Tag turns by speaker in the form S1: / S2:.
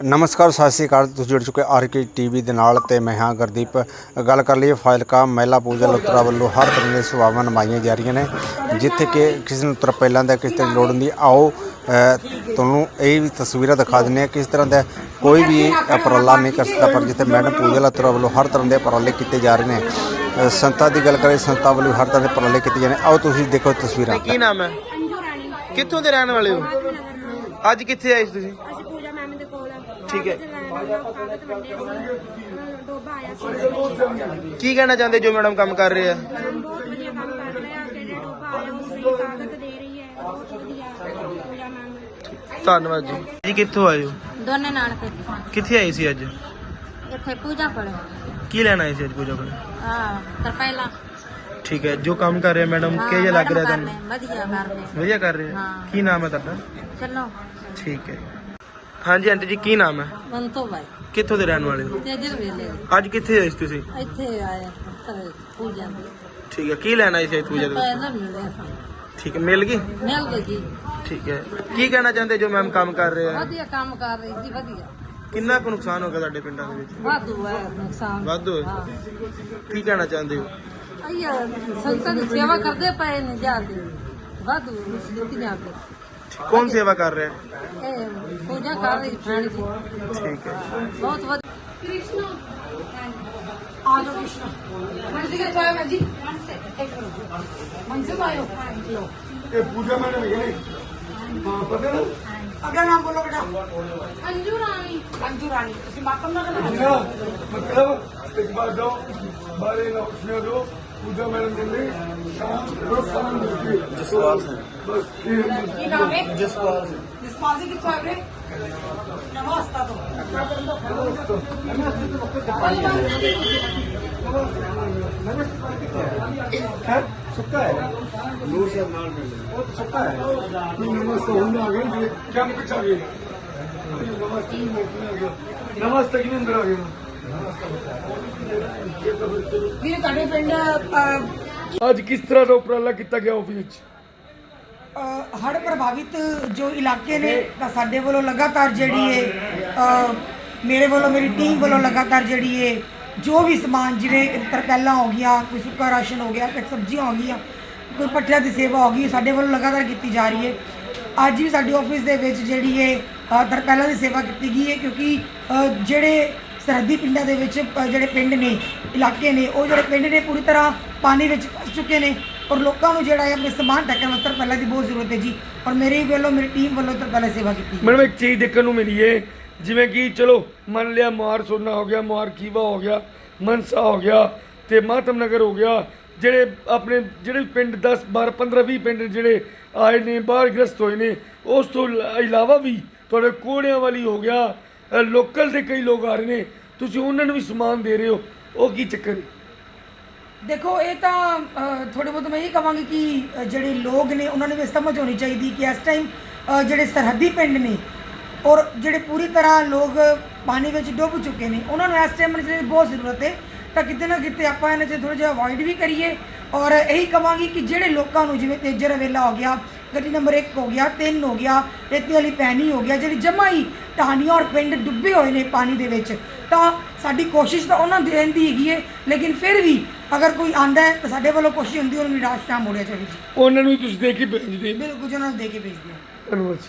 S1: ਨਮਸਕਾਰ ਸਤਿ ਸ਼੍ਰੀ ਅਕਾਲ। ਤੁਸੀਂ ਜੁੜ ਚੁੱਕੇ ਆਰ ਕੇ ਟੀਵੀ ਦੇ ਨਾਲ ਤੇ ਮੈਂ ਹਾਂ ਗੁਰਦੀਪ। ਗੱਲ ਕਰ ਲਈਏ ਫਾਇਲਕਾ ਮਹਿਲਾ ਪੂਜਾ ਲੁਤਰਾ ਵੱਲੋਂ ਹਰ ਤਰ੍ਹਾਂ ਦੀਆਂ ਸੇਵਾਵਾਂ ਨਿਭਾਈਆਂ ਜਾ ਰਹੀਆਂ ਨੇ ਜਿੱਥੇ ਕਿ ਕਿਸੇ ਨੂੰ ਤਰਪੈਲਾਂ ਦਾ ਕਿਸੇ ਦੀ ਲੋੜ ਹੁੰਦੀ ਆਓ ਤੁਹਾਨੂੰ ਇਹ ਵੀ ਤਸਵੀਰਾਂ ਦਿਖਾ ਦਿੰਦੇ ਹਾਂ ਕਿਸ ਤਰ੍ਹਾਂ ਦਾ ਕੋਈ ਵੀ ਉਪਰਾਲਾ ਨਹੀਂ ਕਰ ਸਕਦਾ ਪਰ ਜਿੱਥੇ ਮੈਡਮ ਪੂਜਾ ਲੁਤਰਾ ਵੱਲੋਂ ਹਰ ਤਰ੍ਹਾਂ ਦੇ ਉਪਰਾਲੇ ਕੀਤੇ ਜਾ ਰਹੇ ਨੇ ਅ, ਸੰਤਾਂ ਦੀ ਗੱਲ ਕਰੀਏ ਸੰਤਾਂ ਵੱਲੋਂ ਹਰ ਤਰ੍ਹਾਂ ਦੇ ਉਪਰਾਲੇ ਕੀਤੇ ਜਾ ਰਹੇ ਆਓ ਤੁਸੀਂ ਦੇਖੋ ਤਸਵੀਰਾਂ।
S2: ਕੀ ਨਾਮ ਹੈ? ਕਿੱਥੋਂ ਦੇ ਰਹਿਣ ਵਾਲੇ ਹੋ? ਅੱਜ ਕਿੱਥੇ ਆਏ ਤੁਸੀਂ?
S3: ਕੋਲ
S2: ਠੀਕ ਹੈ।
S3: ਕਾਗਜ਼ ਵੰਡੇ ਸੀ ਡੋਬਾ ਆਇਆ ਸੀ।
S2: ਕੀ ਕਹਿਣਾ ਚਾਹੁੰਦੇ ਜੋ ਮੈਡਮ ਕੰਮ ਕਰ ਰਹੇ ਆ?
S3: ਮੈਮ ਬਹੁਤ ਵਧੀਆ ਕੰਮ ਕਰ ਰਹੇ ਆ। ਜਿਹੜੇ ਡੋਬਾ ਆਇਆ ਉਸ ਲਈ ਕਾਗਜ਼ ਦੇ ਰਹੀ ਹੈ। ਬਹੁਤ ਵਧੀਆ। ਪੂਜਾ ਮੈਮ
S2: ਧੰਨਵਾਦ ਜੀ। ਜੀ ਕਿੱਥੋਂ ਆਏ ਹੋ?
S4: ਦੋਨੇ ਨਾਨਕੇ
S2: ਕਿੱਥੇ ਆਏ ਸੀ ਅੱਜ?
S4: ਇੱਥੇ ਪੂਜਾ ਕੋਲ।
S2: ਕੀ ਲੈਣ ਆਏ ਸੀ ਅੱਜ ਪੂਜਾ ਕੋਲ?
S4: ਹਾਂ ਤਰਪੈਲਾ।
S2: ਠੀਕ ਹੈ ਜੋ ਕੰਮ ਕਰ ਰਹੇ ਮੈਡਮ ਕਿਹੋ ਜਿਹਾ ਲੱਗ ਰਿਹਾ ਤੁਹਾਨੂੰ?
S4: ਵਧੀਆ ਕਰਦੇ
S2: ਵਧੀਆ ਕਰ ਰਹੇ
S4: ਹਾਂ।
S2: ਕੀ ਨਾਮ ਹੈ ਤੁਹਾਡਾ?
S4: ਚਲੋ।
S2: ਠੀਕ ਹੈ। ਹਾਂਜੀ ਆਂਟੀ ਜੀ ਕੀ ਨਾਮ ਹੈ?
S4: ਬੰਤੋ ਬਾਈ।
S2: ਕਿੱਥੋਂ ਦੇ ਰਹਿਣ ਵਾਲੇ ਹੋ?
S4: ਤੇ ਜਰ ਵੇਲੇ
S2: ਅੱਜ ਕਿੱਥੇ ਆਏ ਸੀ ਤੁਸੀਂ?
S4: ਇੱਥੇ ਆਏ ਤਰ ਪੂਜਾ ਦੇ।
S2: ਠੀਕ ਹੈ ਕੀ ਲੈਣ ਸੀ ਪੂਜਾ ਦੇ
S4: ਪਹਿਲਾਂ ਮਿਲੇ ਸਾਨੂੰ।
S2: ਠੀਕ ਹੈ ਮਿਲ ਗਈ?
S4: ਮਿਲ ਗਈ ਜੀ।
S2: ਠੀਕ ਹੈ। ਕੀ ਕਹਿਣਾ ਚਾਹੁੰਦੇ ਜੋ ਮੈਮ ਕੰਮ ਕਰ ਰਹੇ ਆ?
S4: ਵਧੀਆ ਕੰਮ ਕਰ ਰਹੀ ਸੀ ਵਧੀਆ।
S2: ਕਿੰਨਾ ਕੁ ਨੁਕਸਾਨ ਹੋ ਗਿਆ ਤੁਹਾਡੇ ਪਿੰਡਾਂ ਦੇ ਵਿੱਚ?
S4: ਵਾਧੂ ਹੈ ਨੁਕਸਾਨ।
S2: ਵਾਧੂ?
S4: ਹਾਂ?
S2: ਕੀ ਕਹਿਣਾ ਚਾਹੁੰਦੇ ਹੋ?
S4: ਅਈਆ ਸੰਤਾਂ ਦੀ ਸੇਵਾ ਕਰਦੇ ਪਏ ਨੇ ਜਾਂਦੇ ਵਾਧੂ ਦਿੱਤੀ ਜਾਂਦੇ
S2: ਕੌਣ ਸੇਵਾ ਕਰ ਰਿਹਾ ਹੈ
S4: ਇਹ ਪੂਜਾ ਕਰ ਰਹੀ ਜੀ
S2: ਠੀਕ ਹੈ
S4: ਬਹੁਤ ਵਧੀਆ
S5: ਇਹ ਪੂਜਾ ਮੈਡਮ ਹੈਗੇ ਨੇ ਹਾਂ ਪਤਾ ਨਾ ਅਗਰ ਨਾਮ ਬੋਲੋ ਬੇਟਾ
S3: ਅੰਜੂ ਰਾਣੀ
S5: ਨਾ ਮਤਲਬ ਇੱਕ ਬਾਰ ਦੋ ਬਾਰੇ ਨਾ ਉਸਨੇ ਦੋ ਪੂਜਾ ਮੈਡਮ ਕਹਿੰਦੇ ਸ਼ਾਮ ਰੋਜ਼ ਸ਼ਾਮ ਮਿਲਦੀ ਹੈ ਜਸਵਾਲ ਸਿੰਘ। ਬਸ ਕੀ ਨਾਮ ਹੈ? ਜਸਵਾਲ ਸਿੰਘ। ਜਸਵਾਲ ਸਿੰਘ ਕਿੱਥੋਂ ਆਏ ਨਮਸਤਾ ਤੋਂ। ਨੂਰ ਅੰਦਰ ਆ ਗਏ
S6: ਵੀਰੇ ਤੁਹਾਡੇ ਪਿੰਡ
S5: ਅੱਜ ਕਿਸ ਤਰ੍ਹਾਂ ਦਾ ਉਪਰਾਲਾ ਕੀਤਾ ਗਿਆ ਆਫਿਸ ਵਿੱਚ?
S6: ਹੜ੍ਹ ਪ੍ਰਭਾਵਿਤ ਜੋ ਇਲਾਕੇ ਨੇ ਤਾਂ ਸਾਡੇ ਵੱਲੋਂ ਲਗਾਤਾਰ ਜਿਹੜੀ ਹੈ ਮੇਰੇ ਵੱਲੋਂ ਮੇਰੀ ਟੀਮ ਵੱਲੋਂ ਲਗਾਤਾਰ ਜਿਹੜੀ ਹੈ ਜੋ ਵੀ ਸਮਾਨ ਜਿਵੇਂ ਤਰਪੈਲਾਂ ਹੋ ਗਈਆਂ ਕੋਈ ਸੁੱਕਾ ਰਾਸ਼ਨ ਹੋ ਗਿਆ ਕੋਈ ਸਬਜ਼ੀਆਂ ਹੋ ਗਈਆਂ ਕੋਈ ਪੱਠਿਆਂ ਦੀ ਸੇਵਾ ਹੋ ਗਈ ਸਾਡੇ ਵੱਲੋਂ ਲਗਾਤਾਰ ਕੀਤੀ ਜਾ ਰਹੀ ਹੈ। ਅੱਜ ਵੀ ਸਾਡੇ ਆਫਿਸ ਦੇ ਵਿੱਚ ਜਿਹੜੀ ਹੈ ਤਰਪੈਲਾਂ ਦੀ ਸੇਵਾ ਕੀਤੀ ਗਈ ਹੈ ਕਿਉਂਕਿ ਜਿਹੜੇ ਸਰਹੱਦੀ ਪਿੰਡਾਂ ਦੇ ਵਿੱਚ ਅ, ਜਿਹੜੇ ਪਿੰਡ ਨੇ ਇਲਾਕੇ ਨੇ ਉਹ ਜਿਹੜੇ ਪਿੰਡ ਨੇ ਪੂਰੀ ਤਰ੍ਹਾਂ ਪਾਣੀ ਵਿੱਚ ਫਸ ਚੁੱਕੇ ਨੇ ਔਰ ਲੋਕਾਂ ਨੂੰ ਜਿਹੜਾ ਹੈ ਆਪਣੇ ਸਮਾਨ ਢੱਕਣ ਵਾਸਤੇ ਪਹਿਲਾਂ ਦੀ ਬਹੁਤ ਜ਼ਰੂਰਤ ਹੈ ਜੀ ਔਰ ਮੇਰੀ ਵੱਲੋਂ ਮੇਰੀ ਟੀਮ ਵੱਲੋਂ ਤਾਂ ਪਹਿਲਾਂ ਸੇਵਾ ਕੀਤੀ
S7: ਮੈਡਮ ਇੱਕ ਚੀਜ਼ ਦੇਖਣ ਨੂੰ ਮਿਲੀ ਏ ਜਿਵੇਂ ਕਿ ਚਲੋ ਮੰਨ ਲਿਆ ਮਾਰ ਸੋਨਾ ਹੋ ਗਿਆ ਮਾਰ ਕੀਵਾ ਹੋ ਗਿਆ ਮਨਸਾ ਹੋ ਗਿਆ ਤੇ ਮਾਤਮ ਨਗਰ ਹੋ ਗਿਆ ਜਿਹੜੇ ਆਪਣੇ ਜਿਹੜੇ ਪਿੰਡ 10 12 15 20 ਪਿੰਡ ਜਿਹੜੇ ਆਏ ਨੇ ਬਾਹਰ ਗ੍ਰਸਤ ਹੋਏ ਨੇ ਉਸ ਤੋਂ ਇਲਾ- ਇਲਾਵਾ ਵੀ ਤੁਹਾਡੇ ਕੋੜਿਆਂ ਵਾਲੀ ਹੋ ਗਿਆ ਲੋਕਲ ਦੇ ਕਈ ਲੋਕ ਆ ਰਹੇ ਨੇ। ਤੁਸੀਂ ਉਹਨਾਂ ਨੂੰ ਵੀ ਸਮਾਨ ਦੇ ਰਹੇ ਹੋ। ਉਹ ਕੀ ਚੱਕਰ ਹੈ?
S6: ਦੇਖੋ ਇਹ ਤਾਂ ਅ, ਥੋੜ੍ਹੇ ਬਹੁਤ ਮੈਂ ਇਹ ਕਹਾਂਗੀ ਕਿ ਜਿਹੜੇ ਲੋਕ ਨੇ ਉਹਨਾਂ ਨੂੰ ਵੀ ਸਮਝ ਹੋਣੀ ਚਾਹੀਦੀ ਕਿ ਇਸ ਟਾਈਮ ਜਿਹੜੇ ਸਰਹੱਦੀ ਪਿੰਡ ਨੇ ਔਰ ਜਿਹੜੇ ਪੂਰੀ ਤਰ੍ਹਾਂ ਲੋਕ ਪਾਣੀ ਵਿੱਚ ਡੁੱਬ ਚੁੱਕੇ ਨੇ ਉਹਨਾਂ ਨੂੰ ਇਸ ਟਾਈਮ ਦੀ ਬਹੁਤ ਜ਼ਰੂਰਤ ਹੈ ਤਾਂ ਕਿਤੇ ਨਾ ਕਿਤੇ ਆਪਾਂ ਇਹਨਾਂ 'ਚ ਥੋੜਾ ਜਿਹਾ ਅਵੋਇਡ ਵੀ ਕਰੀਏ ਔਰ ਇਹੀ ਕਹਾਂਗੀ ਕਿ ਜਿਹੜੇ ਲੋਕਾਂ ਨੂੰ ਜਿਵੇਂ ਤੇਜਰ ਵੇਲਾ ਹੋ ਗਿਆ ਗੱਡੀ ਨੰਬਰ 1 ਹੋ ਗਿਆ 3 ਹੋ ਗਿਆ ਰੇਤੀ ਵਾਲੀ ਪੈਣੀ ਹੋ ਗਿਆ ਜਿਹੜੀ ਜਮਾ ਟਾਹਣੀਆਂ ਔਰ ਪਿੰਡ ਡੁੱਬੇ ਹੋਏ ਨੇ ਪਾਣੀ ਦੇ ਵਿੱਚ। ਤਾਂ ਸਾਡੀ ਕੋਸ਼ਿਸ਼ ਤਾਂ ਉਹਨਾਂ ਦੇਣ ਦੀ ਹੈਗੀ ਹੈ ਲੇਕਿਨ ਫਿਰ ਵੀ ਅਗਰ ਕੋਈ ਆਂਦਾ ਹੈ ਤਾਂ ਸਾਡੇ ਵੱਲੋਂ ਕੋਸ਼ਿਸ਼ ਹੁੰਦੀ ਹੈ ਉਹਨੂੰ ਨਿਰਾਸ਼ ਨਾ ਮੋੜਿਆ ਜਾਵੇ ਜੀ।
S7: ਉਹਨਾਂ ਨੂੰ ਤੁਸੀਂ ਦੇ ਕੇ ਭੇਜਦੇ
S6: ਬਿਲਕੁਲ ਜੀ ਉਹਨਾਂ ਨੂੰ ਦੇ ਕੇ ਭੇਜਦੇ ਹਾਂ
S7: ਧੰਨਵਾਦ ਜੀ।